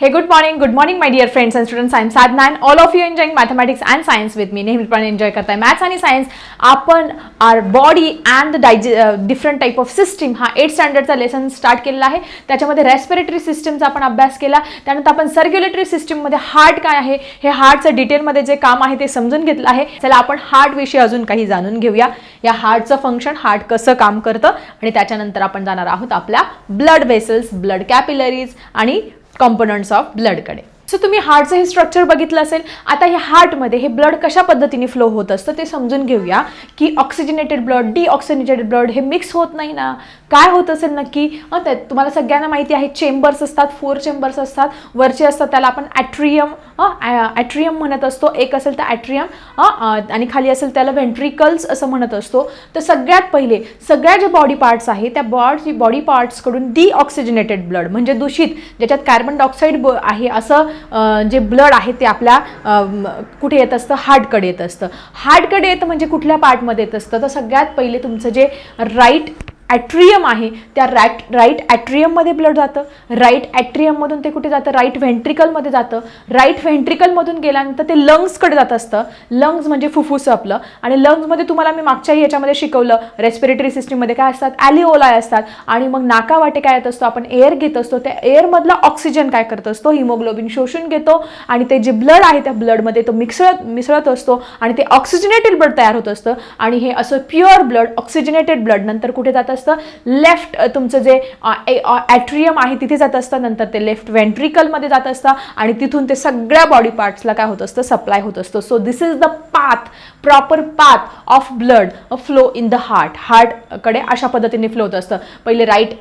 हे good morning good morning my friends friends and students. I'm Sadhna and all of you enjoying mathematics and science with me नेहमीपणे enjoy करताय maths आणि science आपण our body and the डायजे different type of system हा eight स्टँडर्डचा lesson start केलेला आहे. त्याच्यामध्ये respiratory सिस्टीमचा आपण अभ्यास केला. त्यानंतर आपण सर्क्युलेटरी सिस्टीममध्ये हार्ट काय आहे हे हार्टचं डिटेलमध्ये जे काम आहे ते समजून घेतलं आहे. चला आपण हार्टविषयी अजून काही जाणून घेऊया. या हार्टचं फंक्शन हार्ट कसं काम करतं? आणि त्याच्यानंतर आपण जाणार आहोत आपल्या ब्लड वेसल्स ब्लड कॅपिलरीज आणि कॉम्पोनंट्स ऑफ ब्लडकडे सो तुम्ही हार्टचं हे स्ट्रक्चर बघितलं असेल आता हे हार्टमध्ये हे ब्लड कशा पद्धतीने फ्लो होत असतं ते समजून घेऊया की ऑक्सिजनेटेड ब्लड डिऑक्सिजनेटेड ब्लड हे मिक्स होत नाही ना. काय होत असेल नक्की? तुम्हाला सगळ्यांना माहिती आहे चेंबर्स असतात फोर चेंबर्स असतात वरचे असतात त्याला आपण ॲट्रियम ॲट्रियम म्हणत असतो. एक असेल तर ॲट्रियम आणि खाली असेल त्याला व्हेंट्रिकल्स असं म्हणत असतो. तर सगळ्यात पहिले सगळ्या जे बॉडी पार्ट्स आहे त्या बॉडी बॉडी पार्ट्सकडून डिऑक्सिजनेटेड ब्लड म्हणजे दूषित ज्याच्यात कार्बन डायऑक्साईड आहे असं जे ब्लड आहे ते आपल्या कुठे येत असतं? हार्टकडे येत असतं. हार्टकडे येतं म्हणजे कुठल्या पार्टमध्ये येत असतं? तर सगळ्यात पहिले तुमचं जे राईट ॲट्रियम आहे. त्या रॅट राईट ॲट्रियममध्ये ब्लड जातं. राईट ॲट्रियममधून ते कुठे जातं? राईट व्हेंट्रिकलमध्ये जातं. राईट व्हेंट्रिकलमधून गेल्यानंतर ते लंग्सकडे जात असतं. लंग्स म्हणजे फुफ्फुस आपलं. आणि लंग्समध्ये तुम्हाला मी मागच्याही याच्यामध्ये शिकवलं रेस्पिरेटरी सिस्टीममध्ये काय असतात? ॲलिओलाय असतात. आणि मग नाकावाटे काय येत असतो? आपण एअर घेत असतो. त्या एअरमधला ऑक्सिजन काय करत असतो? हिमोग्लोबिन शोषून घेतो. आणि ते जे ब्लड आहे त्या ब्लडमध्ये तो मिक्सळत मिसळत असतो. आणि ते ऑक्सिजनेटेड ब्लड तयार होत असतं. आणि हे असं प्युअर ब्लड ऑक्सिजनेटेड ब्लड नंतर कुठे जातं असतं. लेफ्ट तुमचं जे ॲट्रियम आहे तिथे जात असतं. नंतर ते लेफ्ट व्हेंट्रिकलमध्ये जात असतं. आणि तिथून ते सगळ्या बॉडी पार्ट्सला काय होत असतं? सप्लाय होत असतं. So this is the path proper path of blood flow in the heart हार्टकडे अशा पद्धतीने फ्लो होत असतं. पहिले राईट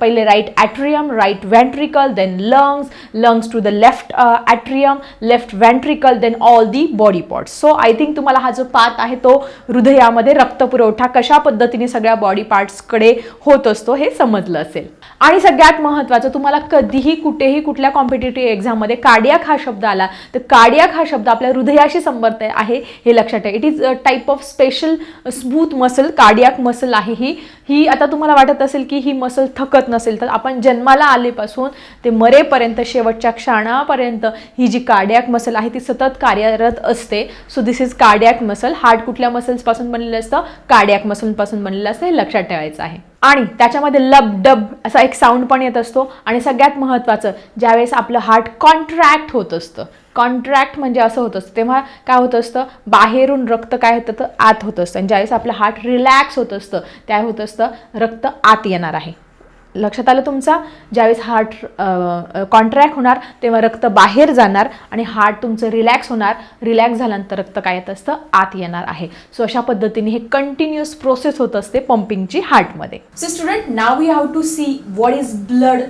पहिले right atrium right ventricle then lungs lungs to the left atrium left ventricle then all the body parts so I think तुम्हाला हा जो path आहे तो हृदयामध्ये रक्तपुरवठा कशा पद्धतीने सगळ्या बॉडी पार्ट्स कडे होत असतो हे समजलं असेल. आणि सगळ्यात महत्त्वाचं तुम्हाला कधीही कुठेही कुठल्या कॉम्पिटेटिव्ह एक्झाममध्ये कार्डियाक हा शब्द आला तर कार्डियाक हा शब्द आपल्या हृदयाशी संबंध आहे हे लक्षात ठेवा. It is a type of special smooth muscle cardiac muscle आहे ही. ही आता तुम्हाला वाटत असेल की ही मसल थकत नसेल तर आपण जन्माला आलेपासून ते मरेपर्यंत शेवटच्या क्षणापर्यंत ही जी कार्डियाक मसल आहे ती सतत कार्यरत असते. So this is cardiac muscle heart कुठल्या मसल्सपासून बनलेलं असतं? कार्डियाक मसलपासून बनलेलं असतं हे लक्षात ठेवायचं आहे. आणि त्याच्यामध्ये लब डब असा एक साऊंड पण येत असतो. आणि सगळ्यात महत्त्वाचं ज्यावेळेस आपलं हार्ट कॉन्ट्रॅक्ट होत असतं. कॉन्ट्रॅक्ट म्हणजे असं होत असतं. तेव्हा काय होत असतं? बाहेरून रक्त काय होतं तर आत होत असतं. आणि ज्यावेळेस आपलं हार्ट रिलॅक्स होत असतं त्या होत असतं रक्त आत येणार आहे. लक्षात आलं तुमचा? ज्यावेळेस हार्ट कॉन्ट्रॅक्ट होणार तेव्हा रक्त बाहेर जाणार आणि हार्ट तुमचं रिलॅक्स होणार. रिलॅक्स झाल्यानंतर रक्त काय येत असतं? आत येणार आहे. सो अशा पद्धतीने हे कंटिन्युअस प्रोसेस होत असते पंपिंगची हार्टमध्ये so student now we have to see what is blood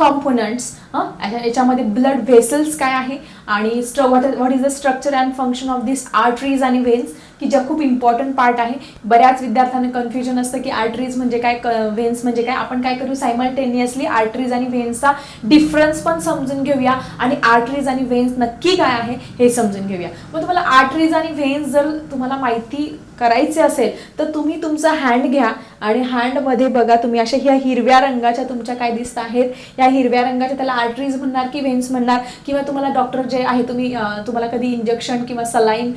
components याच्यामध्ये ब्लड व्हेसल्स काय आहे? आणि स्ट्र what what is the structure and function of this arteries आणि व्हेन्स की ज्या खूप इम्पॉर्टंट पार्ट आहे. बऱ्याच विद्यार्थ्यांना कन्फ्युजन असतं की आर्टरीज म्हणजे काय व्हेन्स म्हणजे काय? आपण काय करू? सायमल्टेनियसली आर्टरीज आणि व्हेन्सचा डिफरन्स पण समजून घेऊया. आणि आर्टरीज आणि व्हेन्स नक्की काय आहे हे समजून घेऊया. मग तुम्हाला आर्टरीज आणि व्हेन्स जर तुम्हाला माहिती करायचे असेल तर तुम्ही तुमचा हँड घ्या. आणि हँडमध्ये बघा तुम्ही अशा ह्या हिरव्या रंगाच्या तुमच्या काय दिसत आहेत? या हिरव्या रंगाच्या त्याला आर्टरीज म्हणणार की व्हेन्स म्हणणार? किंवा तुम्हाला डॉक्टर जे आहे तुम्ही तुम्हाला कधी इंजेक्शन किंवा सलाईन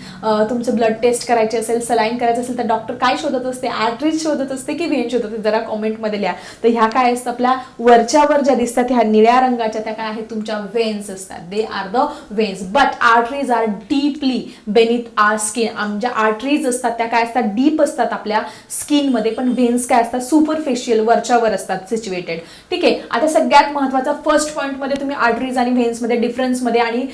तुमचं ब्लड टेस्ट करायचे असेल सलाईन करायचं असेल तर डॉक्टर काय शोधत असते? आर्टरीज शोधत असते की व्हेन शोधत असते? जरा कॉमेंटमध्ये लिहा. तर ह्या काय असतं? आपल्या वरच्यावर ज्या दिसतात ह्या निळ्या रंगाच्या त्या काय आहेत? तुमच्या वेन्स असतात. They are the veins but arteries are deeply beneath are skin आमच्या आर्टरीज असतात त्या काय असतात? डीप असतात आपल्या स्किनमध्ये पण व्हेन्स काय असतात? सुपरफेशियल वरच्यावर असतात सिच्युएटेड ठीक? आहे आता सगळ्यात महत्त्वाचा फर्स्ट पॉईंटमध्ये तुम्ही आर्टरीज आणि व्हेन्समध्ये डिफरन्समध्ये आणि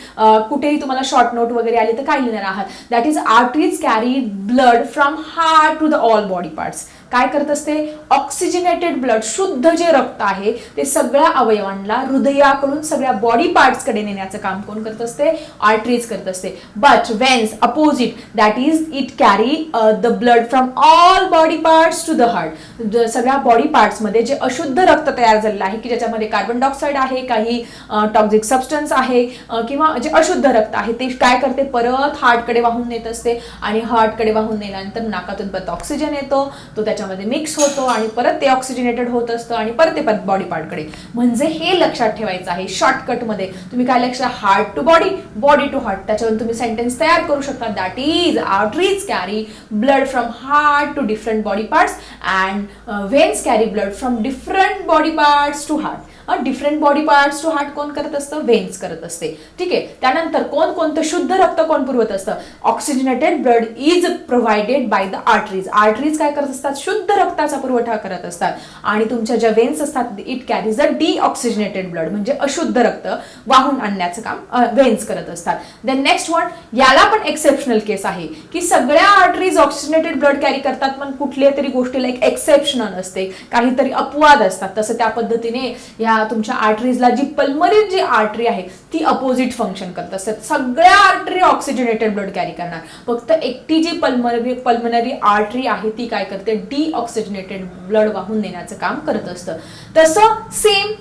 कुठेही तुम्हाला शॉर्ट नोट वगैरे आली तर काय लिहिणार आहात. That is arteries carry blood from heart to the all body parts काय करत असते? ऑक्सिजनेटेड ब्लड शुद्ध जे रक्त आहे ते सगळ्या अवयवांना हृदयाकडून सगळ्या बॉडी पार्ट्सकडे नेण्याचं काम कोण करत असते? आर्टरीज करत असते. But veins opposite that is it carry the blood from all body parts to the heart सगळ्या बॉडी पार्ट्समध्ये जे अशुद्ध रक्त तयार झालेलं आहे की ज्याच्यामध्ये कार्बन डायऑक्साईड आहे काही uh, टॉक्झिक सबस्टन्स आहे uh, किंवा जे अशुद्ध रक्त आहे ते काय करते? परत हार्टकडे वाहून नेत असते. आणि हार्टकडे वाहून नेल्यानंतर नाकातून परत ऑक्सिजन येतो. तो त्याच्या त्याच्यामध्ये मिक्स होतो आणि परत ते ऑक्सिजनेटेड होत असतं आणि परत ते परत बॉडी पार्टकडे म्हणजे हे लक्षात ठेवायचं आहे शॉर्टकटमध्ये तुम्ही काय लक्षात heart to body body to heart त्याच्यावरून तुम्ही सेंटेन्स तयार करू शकता. That is arteries carry blood from heart to different body parts and veins carry blood from different body parts to heart different body parts to heart कोण करत असतं? Veins करत असते. ठीक आहे? त्यानंतर कोण कोणतं शुद्ध रक्त कोण पुरवत असतं? Oxygenated blood is provided by the arteries arteries काय करत असतात? शुद्ध रक्ताचा पुरवठा करत असतात. आणि तुमच्या ज्या वेन्स असतात it carries a deoxygenated blood म्हणजे अशुद्ध रक्त वाहून आणण्याचं काम वेन्स करत असतात. देन नेक्स्ट वन याला पण एक्सेप्शनल केस आहे की सगळ्या आर्टरीज ऑक्सिजनेटेड ब्लड कॅरी करतात पण कुठल्या तरी गोष्टीला एक एक्सेप्शनल असते. काहीतरी अपवाद असतात. तसं त्या पद्धतीने या तुमच्या आर्टरीजला जी पल्मरी जी आर्टरी आहे ती अपोजिट फंक्शन करत असतात. सगळ्या आर्टरी ऑक्सिजनेटेड ब्लड कॅरी करणार. फक्त एकटी जी पल्मरी पल्मनरी आर्टरी आहे ती काय करते? डी डिऑक्सिजनेटेड ब्लड वाहून नेण्याचं काम करत असतं. तसं same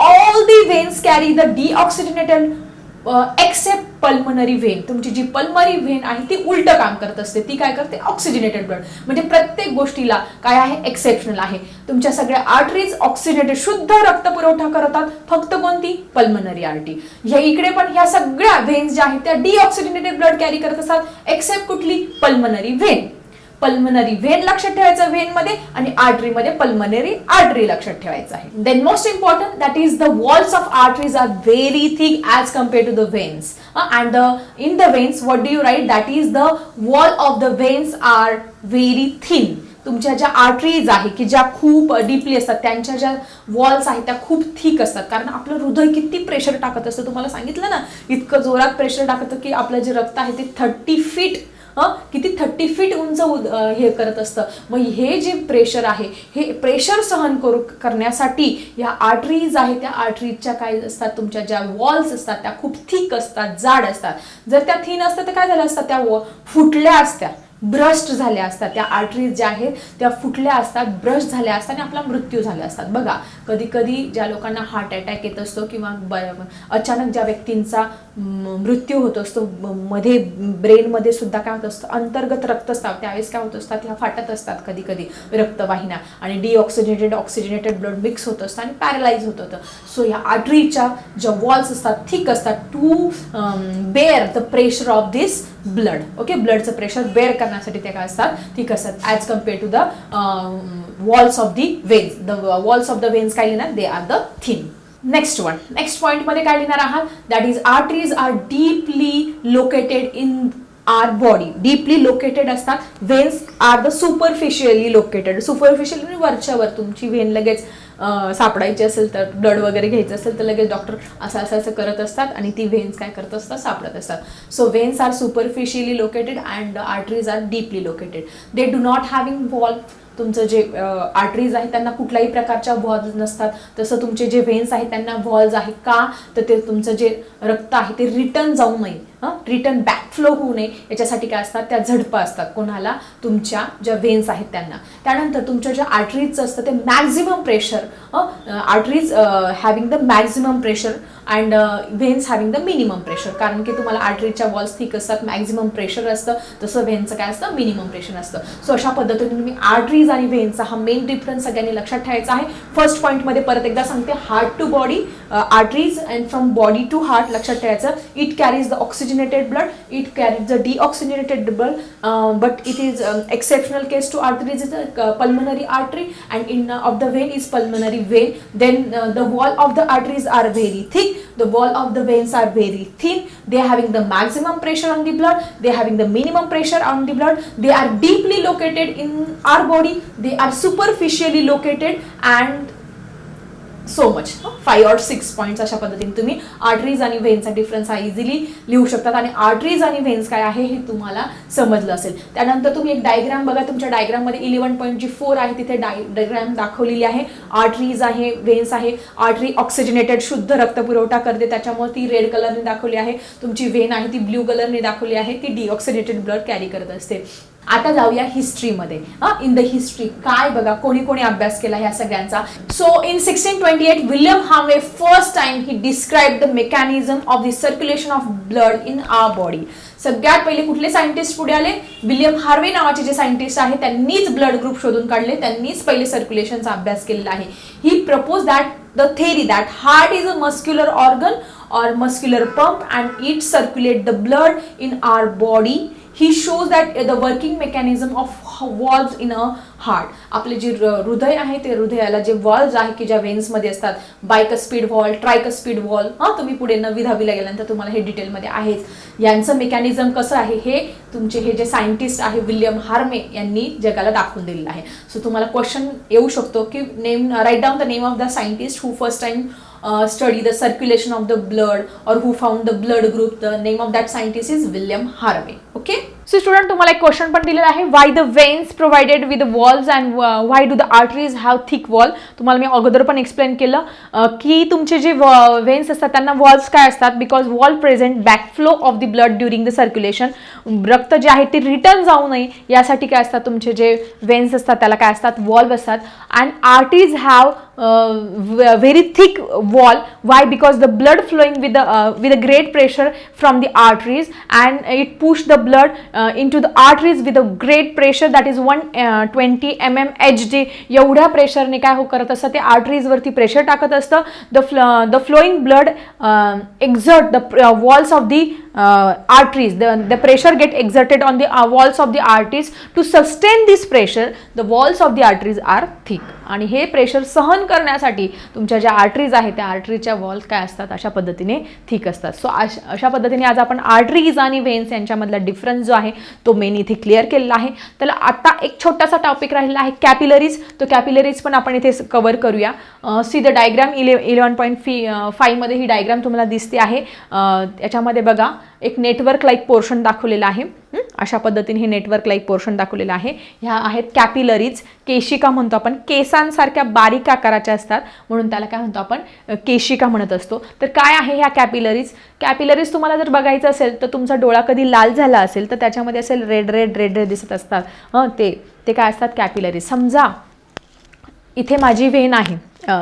all the veins carry the deoxygenated except pulmonary vein तुमची जी पल्मरी व्हेन आहे ती उलट काम करत असते. ती काय करते? ऑक्सिजनेटेड ब्लड म्हणजे प्रत्येक गोष्टीला काय आहे? एक्सेप्शनल आहे. तुमच्या सगळ्या आर्टरीज ऑक्सिजनेटेड शुद्ध रक्त पुरवठा करतात. फक्त कोणती? पल्मनरी आर्टी ह्या इकडे पण ह्या सगळ्या व्हेन्स ज्या आहेत त्या डिऑक्सिजनेटेड ब्लड कॅरी करत असतात एक्सेप्ट कुठली? पल्मनरी व्हेन पल्मनरी व्हेन लक्षात ठेवायचं व्हेन मध्ये आणि आर्टरी मध्ये पल्मनरी आर्टरी लक्षात ठेवायचं आहे. Then most important that is the walls of arteries are very thick as compare to the veins and the in the veins what do you write that is the wall of the veins are very thin तुमच्या ज्या arteries आहे की ज्या खूप deeply असतात त्यांच्या ज्या walls आहेत त्या खूप थिक असतात. कारण आपलं हृदय किती प्रेशर टाकत असतं. तुम्हाला सांगितलं ना इतकं जोरात प्रेशर टाकतं की आपलं जे रक्त आहे ते थर्टी फीट हं? किती थर्टी फीट उंच उद- हे करत असतं. मग हे जे प्रेशर आहे हे प्रेशर सहन करू करण्यासाठी ह्या आर्टरीज आहे त्या आर्टरीजच्या काय असतात तुमच्या ज्या वॉल्स असतात त्या खूप थिक असतात जाड असतात. जर त्या थिन असतात तर काय झालं असतात त्या फुटल्या असत्या. ब्रस्ट झाल्या असतात. त्या आर्टरीज ज्या आहेत त्या फुटल्या असतात ब्रश झाल्या असतात आणि आपला मृत्यू झाला असतात. बघा कधी कधी ज्या लोकांना हार्ट अटॅक येत असतो किंवा ब- अचानक ज्या व्यक्तींचा मृत्यू होत असतो मध्ये ब्रेनमध्ये सुद्धा काय होत असतं अंतर्गत रक्तस्राव त्यावेळेस काय होत असतात? ह्या फाटत असतात कधी कधी रक्तवाहिन्या आणि डिऑक्सिजनेटेड ऑक्सिजनेटेड ब्लड मिक्स होत असतं आणि पॅरलाइज होत होतं सो ह्या आर्टरीच्या ज्या वॉल्स असतात थिक असतात to bear the pressure of this blood okay ब्लडचं pressure bear करण्यासाठी ते काय असतात? ठीक असतात. As compare to the walls of the veins the walls of the veins काय लिहिणार? They are the thin next one next पॉइंटमध्ये काय लिहिणार आहात? That is arteries are deeply located in our body deeply located असतात. Veins are the superficially located superficial म्हणजे वरच्यावर. तुमची Wien लगेच सापडायची असेल तर ब्लड वगैरे घ्यायचं असेल तर लगेच डॉक्टर असं असं असं करत असतात आणि ती वेन्स काय करत असतात? सापडत असतात. So veins are superficially located and arteries are deeply located they do not having wall तुमचं जे आर्टरीज आहे त्यांना कुठल्याही प्रकारच्या व्हॉल्स नसतात. तसं तुमचे जे वेन्स आहेत त्यांना व्हॉल्स आहे का? तर ते तुमचं जे रक्त आहे ते रिटर्न जाऊ नये. हां? रिटर्न बॅकफ्लो होऊ नये. याच्यासाठी काय असतात? त्या झडपा असतात. कोणाला? तुमच्या ज्या वेन्स आहेत त्यांना. त्यानंतर तुमच्या ज्या आर्टरीजचं असतं ते maximum pressure arteries having the maximum pressure and veins having the minimum pressure कारण की तुम्हाला आर्टरीच्या वॉल्स थिक असतात मॅक्झिमम प्रेशर असतं तसं व्हेनचं काय असतं? मिनिमम प्रेशर असतं. सो अशा पद्धतीने तुम्ही आर्टरीज आणि व्हेनचा हा मेन डिफरन्स सगळ्यांनी लक्षात ठेवायचा आहे. फर्स्ट पॉईंटमध्ये परत एकदा सांगते heart to body arteries and from body to heart लक्षात ठेवायचं. It carries the oxygenated blood it carries the deoxygenated blood but it is exceptional case to arteries is pulmonary artery and in of the vein is pulmonary vein then the wall of the arteries are very thick the wall of the veins are very thin. They are having the maximum pressure on the blood. They are having the minimum pressure on the blood. They are deeply located in our body. They are superficially located and so much five or six points अशा पद्धतीने तुम्ही arteries आणि व्हेन्सचा difference हा easily लिहू शकतात. आणि arteries आणि व्हेन्स काय आहे हे तुम्हाला समजलं असेल. त्यानंतर तुम्ही एक डायग्राम बघा. तुमच्या डायग्राममध्ये इलेवन पॉईंट जी फोर आहे. तिथे डाय डायग्राम दाखवलेली आहे. आर्टरीज आहे व्हेन्स आहे. आर्टरी ऑक्सिजनेटेड शुद्ध रक्त पुरवठा करते. त्याच्यामुळे ती रेड कलरने दाखवली आहे. तुमची व्हेन आहे ती ब्ल्यू कलरने दाखवली आहे. ती डिऑक्सिडेटेड ब्लड कॅरी करत असते. आता जाऊया हिस्ट्रीमध्ये हा इन द हिस्ट्री काय बघा कोणी कोणी अभ्यास केला ह्या सगळ्यांचा? So in sixteen twenty eight William Harvey first time he describe the mechanism of the circulation of blood in our body सगळ्यात पहिले कुठले सायंटिस्ट पुढे आले? विलियम हार्वे नावाचे जे सायंटिस्ट आहे त्यांनीच ब्लड ग्रुप शोधून काढले. त्यांनीच पहिले सर्क्युलेशनचा अभ्यास केलेला आहे. He propose that the theory that heart is a muscular organ or muscular pump and it circulate the blood in our body he shows that the working mechanism of of in a heart आपले जे हृदय आहे ते हृदयाला जे valves आहे की ज्या वेन्समध्ये असतात bicuspid valve tricuspid valve हा तुम्ही पुढे नववी दहावीला गेल्यानंतर तुम्हाला हे डिटेलमध्ये आहेच. यांचं मेकॅनिझम कसं आहे हे तुमचे हे जे सायंटिस्ट आहे विल्यम हार्मे यांनी जगाला दाखवून दिलेलं आहे. सो तुम्हाला क्वेश्चन येऊ शकतो की name write down the name of the scientist who first time study the circulation of the blood blood who found the blood group the name of that that is is william harvey okay? So student तुम्हाला एक question पण दिलेला आहे. Why the veins provided with walls and why do the arteries have thick wall तुम्हाला मी अगोदर पण explain केलं uh, की तुमचे जे uh, वेन्स असतात त्यांना वॉल्स काय असतात? Because wall present backflow of the blood during the circulation रक्त जे आहे ते रिटर्न जाऊ नये. यासाठी काय असतात? तुमचे जे वेन्स असतात त्याला काय असतात? वॉल्व असतात. And arteries have very thick wall why because the blood flowing with the uh, with a great pressure from the arteries and it push the blood uh, into the arteries with a great pressure that is 120 mm hd एवढ्या प्रेशरने काय हो करत असतं ते arteries वरती pressure टाकत असतं the the flowing blood exert the walls of the Uh, arteries. The, the pressure get exerted on the uh, walls of the arteries to sustain this pressure. The walls of the arteries are thick. आणि हे pressure सहन करण्यासाठी तुमच्या ज्या arteries आहेत त्या आर्टरीच्या walls काय असतात? अशा पद्धतीने थिक असतात. सो अशा पद्धतीने आज आपण आर्टरीज आणि वेन्स यांच्यामधला डिफरन्स जो आहे तो मेन इथे क्लिअर केलेला आहे. तर आता एक छोटासा टॉपिक राहिलेला आहे कॅपिलरीज तो कॅपिलरीज पण आपण इथे कवर करूया. सी द डायग्राम इले इलेवन पॉईंट फी फाईव्हमध्ये ही डायग्राम तुम्हाला दिसते आहे. याच्यामध्ये बघा. एक नेटवर्क लाईक पोर्शन दाखवलेलं आहे. अशा पद्धतीने हे नेटवर्क लाईक पोर्शन दाखवलेलं आहे. ह्या आहेत कॅपिलरीज केशिका म्हणतो आपण. केसांसारख्या बारीक आकाराच्या असतात. म्हणून त्याला काय म्हणतो आपण? केशिका म्हणत असतो. तर काय आहे ह्या कॅपिलरीज कॅपिलरीज तुम्हाला जर बघायचं असेल तर तुमचा डोळा कधी लाल झाला असेल तर त्याच्यामध्ये असेल रेड रेड रेड रेड दिसत असतात. हं ते. ते काय असतात? कॅपिलरीज समजा इथे माझी वेन आहे.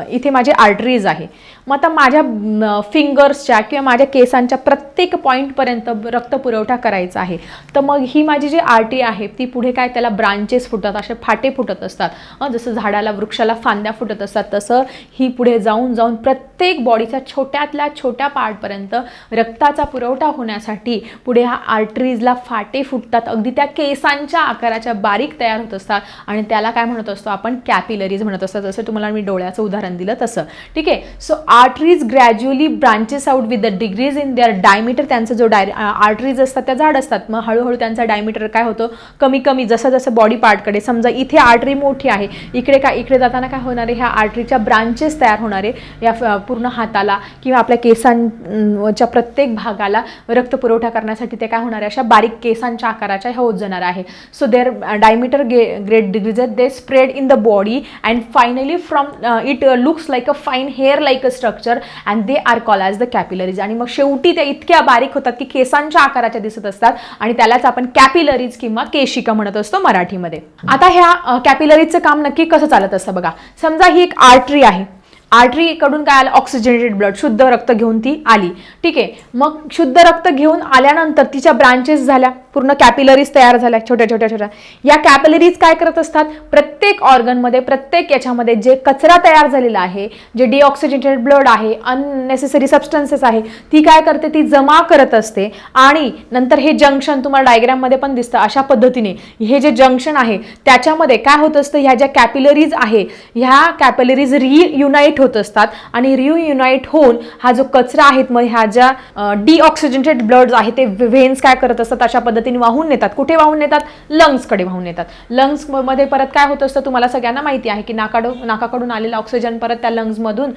इथे माझी आर्टरीज आहे. मग आता माझ्या फिंगर्सच्या किंवा माझ्या केसांच्या प्रत्येक पॉईंटपर्यंत रक्त पुरवठा करायचा आहे. तर मग ही माझी जी आर्टी आहे ती पुढे काय त्याला ब्रांचेस फुटतात असे फाटे फुटत असतात. जसं झाडाला वृक्षाला फांद्या फुटत असतात तसं ही पुढे जाऊन जाऊन प्रत्येक बॉडीच्या छोट्यातल्या छोट्या पार्टपर्यंत रक्ताचा पुरवठा होण्यासाठी पुढे ह्या आर्टरीजला फाटे फुटतात. अगदी त्या केसांच्या आकाराच्या बारीक तयार होत असतात. आणि त्याला काय म्हणत असतो आपण कॅपिलरीज म्हणत असतो जसं तुम्हाला मी डोळ्याचं उदाहरण दिलं तसं. ठीक आहे? So arteries gradually branches out with the decrease in their diameter त्यांचं जो डाय आर्टरीज असतात त्या झाड असतात. मग हळूहळू त्यांचा डायमीटर काय होतं? कमी कमी जसं जसं बॉडी पार्टकडे समजा इथे आर्टरी मोठी आहे. इकडे काय इकडे जाताना काय होणार आहे? ह्या आर्टरीच्या ब्रांचेस तयार होणार आहे. या पूर्ण हाताला किंवा आपल्या केसांच्या प्रत्येक भागाला रक्त पुरवठा करण्यासाठी ते काय होणार आहे? अशा बारीक केसांच्या आकाराच्या ह्या होत जाणार आहे so their diameter get great decrease they spread in the body and finally from it looks like a fine hair like a structure and they are call as the capillaries आणि मग शेवटी त्या इतक्या बारीक होतात की केसांच्या आकाराच्या दिसत असतात आणि त्यालाच आपण कॅपिलरीज किंवा केशिका म्हणत असतो मराठीमध्ये. आता ह्या कॅपिलरीजचं काम नक्की कसं चालत असतं बघा. समजा ही एक आर्टरी आहे. आर्टरीकडून काय आलं? ऑक्सिजनेटेड ब्लड शुद्ध रक्त घेऊन ती आली. ठीक आहे. मग शुद्ध रक्त घेऊन आल्यानंतर तिच्या ब्रांचेस झाल्या. पूर्ण कॅपिलरीज तयार झाल्या छोट्या छोट्या छोट्या. या कॅपिलरीज काय करत असतात? प्रत्येक ऑर्गनमध्ये प्रत्येक याच्यामध्ये जे कचरा तयार झालेला आहे जे डिऑक्सिजनेटेड ब्लड आहे अननेसेसरी सबस्टन्सेस आहे ती काय करते? ती जमा करत असते. आणि नंतर हे जंक्शन तुम्हाला डायग्राममध्ये पण दिसतं अशा पद्धतीने. हे जे जंक्शन आहे त्याच्यामध्ये काय होत असतं? ह्या ज्या कॅपिलरीज आहे ह्या कॅपिलरीज रियुनाईट होत असतात. आणि रियुनाईट होऊन हा जो कचरा आहे मग ह्या ज्या डिऑक्सिजनेटेड ब्लड आहे ते व्हेन्स काय करत असतात? अशा पद्धतीने. वाहून नेतात. कुठे वाहून नेतात? लंग्सकडे वाहून नेतात. लंग्समध्ये परत काय होत असतं तुम्हाला सगळ्यांना माहिती आहे की नाकाडून नाकाकडून आलेला ऑक्सिजन परत त्या लंग्समधून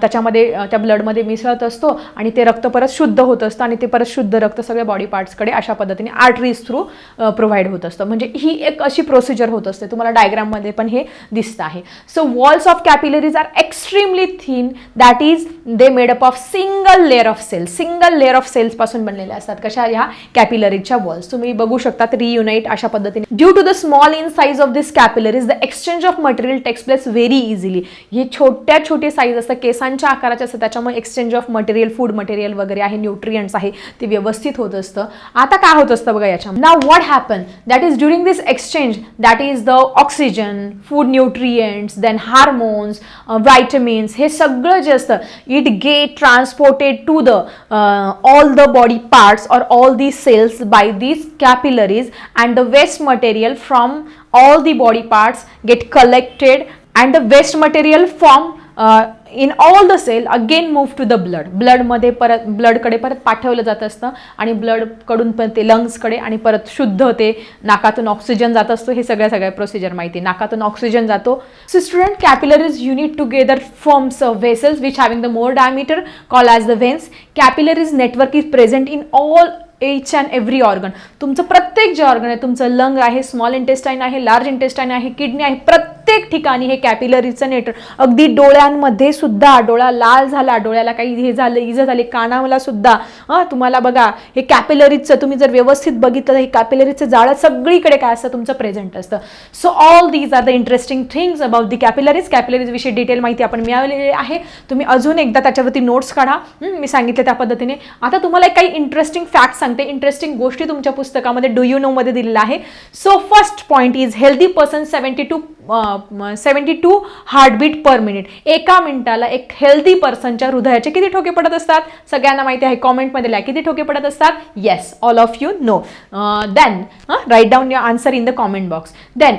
त्याच्यामध्ये त्या ब्लडमध्ये मिसळत असतो आणि ते रक्त परत शुद्ध होत असतं आणि ते परत शुद्ध रक्त सगळ्या बॉडी पार्ट्सकडे अशा पद्धतीने आर्टरीज थ्रू प्रोव्हाइड होत असतं. म्हणजे ही एक अशी प्रोसिजर होत असते. तुम्हाला डायग्राममध्ये पण हे दिसतं आहे. So walls of capillaries are extremely thin that is they made up of single layer of cells single layer of सेल्सपासून बनलेल्या असतात. कशा ह्या कॅपिलरीजच्या वॉल्स वॉल्स तुम्ही बघू शकता रियुनाइट अशा पद्धतीने. Due to the small in size of this capillaries the exchange of material takes place very easily हे छोट्या छोटे साईज असतात केसांच्या आकाराचे असतात त्याच्यामुळे exchange of material food material वगैरे आहे न्यूट्रियंट्स आहे ते व्यवस्थित होत असतं. आता काय होत असतं बघा याच्या ना what happen that is during this exchange that is the oxygen food nutrients then hormones vitamins हे सगळं जे असतं it get transported to the all the body parts और all the cells by these capillaries and the waste material from all the body parts get collected and the waste material from uh, in all the cell again move to the blood. ब्लडमध्ये परत ब्लडकडे परत पाठवलं जात असतं आणि ब्लडकडून पण ते लंग्सकडे आणि परत शुद्ध ते नाकातून ऑक्सिजन जात असतो. हे सगळ्या सगळ्या प्रोसिजर माहिती आहे. नाकातून ऑक्सिजन जातो. So student capillaries unite together forms vessels which having the more diameter call as the veins capillaries network is present in all each and every organ तुमचं प्रत्येक जे ऑर्गन आहे तुमचं लंग आहे स्मॉल इंटेस्टाईन आहे large intestine आहे kidney आहे प्रत्येक ठिकाणी हे कॅपिलरीचं नेटवर्क अगदी डोळ्यांमध्ये सुद्धा डोळा लाल झाला डोळ्याला काही हे झालं इजा झाली कानाला सुद्धा हं, तुम्हाला बघा हे कॅपिलरीजचं तुम्ही जर व्यवस्थित बघितलं तर हे कॅपिलरीचं जाळं सगळीकडे काय असतं? तुमचं प्रेझेंट असतं. So all these are the interesting things about the capillaries कॅपिलरीजविषयी detail माहिती आपण मिळवलेली आहे. तुम्ही अजून एकदा त्याच्यावरती नोट्स काढा. मी सांगितलं त्या पद्धतीने. आता तुम्हाला एक काही इंटरेस्टिंग फॅक्ट्स सांगते इंटरेस्टिंग गोष्टी तुमच्या पुस्तकामध्ये डू यू नो मध्ये आहे. So first point is healthy person seventy two seventy two heartbeat per minute एका मिनिटाला एक हेल्दी पर्सनच्या हृदयाचे किती ठोके पडत असतात? सगळ्यांना माहिती आहे कॉमेंटमध्ये लिहा किती ठोके पडत असतात? Yes all of you know then write down your answer in the comment box then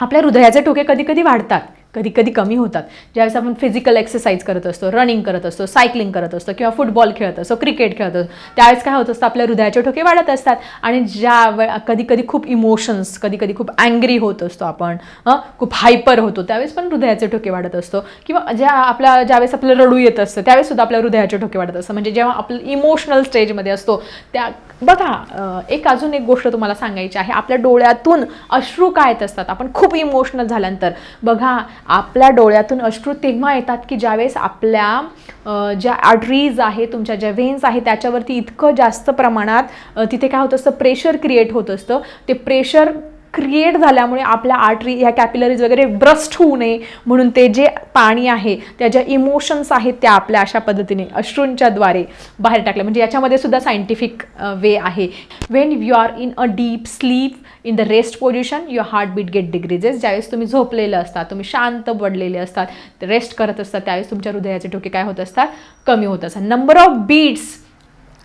आपल्या हृदयाचे ठोके कधी कधी वाढतात. कधी कधी कमी होतात. ज्यावेळेस आपण फिजिकल एक्सरसाइज करत असतो रनिंग करत असतो सायकलिंग करत असतो किंवा फुटबॉल खेळत असतो क्रिकेट खेळत असतो त्यावेळेस काय होत असतं? आपल्या हृदयाचे ठोके वाढत असतात आणि ज्या वेळ कधी कधी खूप इमोशन्स कधी कधी खूप अँग्री होत असतो आपण हं, खूप हायपर होतो त्यावेळेस पण हृदयाचे ठोके वाढत असतो. किंवा ज्या आपल्या ज्यावेळेस आपल्याला रडू येत असतं त्यावेळेस सुद्धा आपल्या हृदयाचे ठोके वाढत असतं म्हणजे जेव्हा आपलं इमोशनल स्टेजमध्ये असतो त्या बघा एक अजून एक गोष्ट तुम्हाला सांगायची आहे. आपल्या डोळ्यातून अश्रू काय येत असतात? आपण खूप इमोशनल झाल्यानंतर. बघा आपल्या डोळ्यातून अश्रू तेव्हा येतात की ज्यावेळेस आपल्या ज्या आर्टरीज आहे तुमच्या ज्या व्हेन्स आहे त्याच्यावरती इतकं जास्त प्रमाणात तिथे काय होत असतं प्रेशर क्रिएट होत असतं. ते प्रेशर क्रिएट झाल्यामुळे आपल्या आर्टरी ह्या कॅपिलरीज वगैरे ब्रस्ट होऊ नये म्हणून ते जे पाणी आहे त्या ज्या इमोशन्स आहेत त्या आपल्या अशा पद्धतीने अश्रूंच्याद्वारे बाहेर टाकल्या. म्हणजे याच्यामध्ये सुद्धा सायंटिफिक वे आहे. When you are in a deep sleep in the rest position your heartbeat get decreases ज्यावेळेस तुम्ही झोपलेलं असतात तुम्ही शांत पडलेले असतात रेस्ट करत असतात त्यावेळेस तुमच्या हृदयाचे ठोके काय होत असतात? कमी होत असतात. Number of beats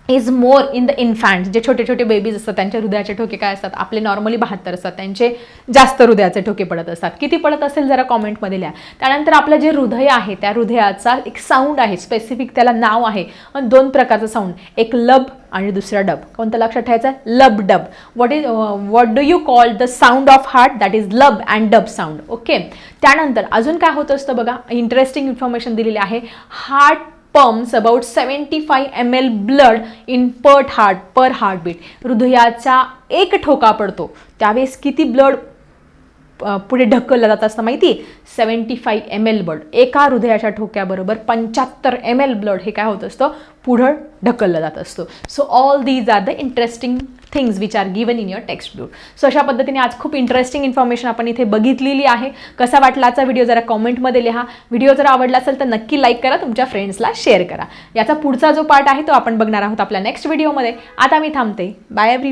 is more in the infant जे छोटे छोटे बेबीज असतात त्यांच्या हृदयाचे ठोके काय असतात? आपले नॉर्मली बहात्तर असतात. त्यांचे जास्त हृदयाचे ठोके पडत असतात. किती पडत असेल जरा कॉमेंटमध्ये लिहा. त्यानंतर आपलं जे हृदय आहे त्या हृदयाचा एक साऊंड आहे. स्पेसिफिक त्याला नाव आहे. अन दोन प्रकारचं साऊंड एक लब आणि दुसरा डब. कोणतं लक्षात ठेवायचं? Lub dub. What is what do you call the sound of heart that is lub and dub sound okay त्यानंतर अजून काय होत असतं बघा? इंटरेस्टिंग इन्फॉर्मेशन दिलेली आहे. Heart pumps about seventy five M L blood in per heart per heartbeat हृदयाचा एक ठोका पडतो. त्यावेळेस किती ब्लड पुढे ढकललं जात असतं माहिती? Seventy five M L blood एका हृदयाच्या ठोक्याबरोबर पंच्याहत्तर एम एल ब्लड हे काय होत असतं? पुढं ढकललं जात असतं. So all these are the interesting things which are given in your text book so अशा पद्धतीने आज खूप इंटरेस्टिंग इन्फॉर्मेशन आपण इथे बघितलेली आहे. कसा वाटला आजचा व्हिडिओ जरा कॉमेंटमध्ये लिहा. व्हिडिओ जर आवडला असेल तर नक्की लाईक करा तुमच्या फ्रेंड्सला शेअर करा. याचा पुढचा जो पार्ट आहे तो आपण बघणार आहोत आपल्या नेक्स्ट व्हिडिओमध्ये आता मी थांबते. Bye every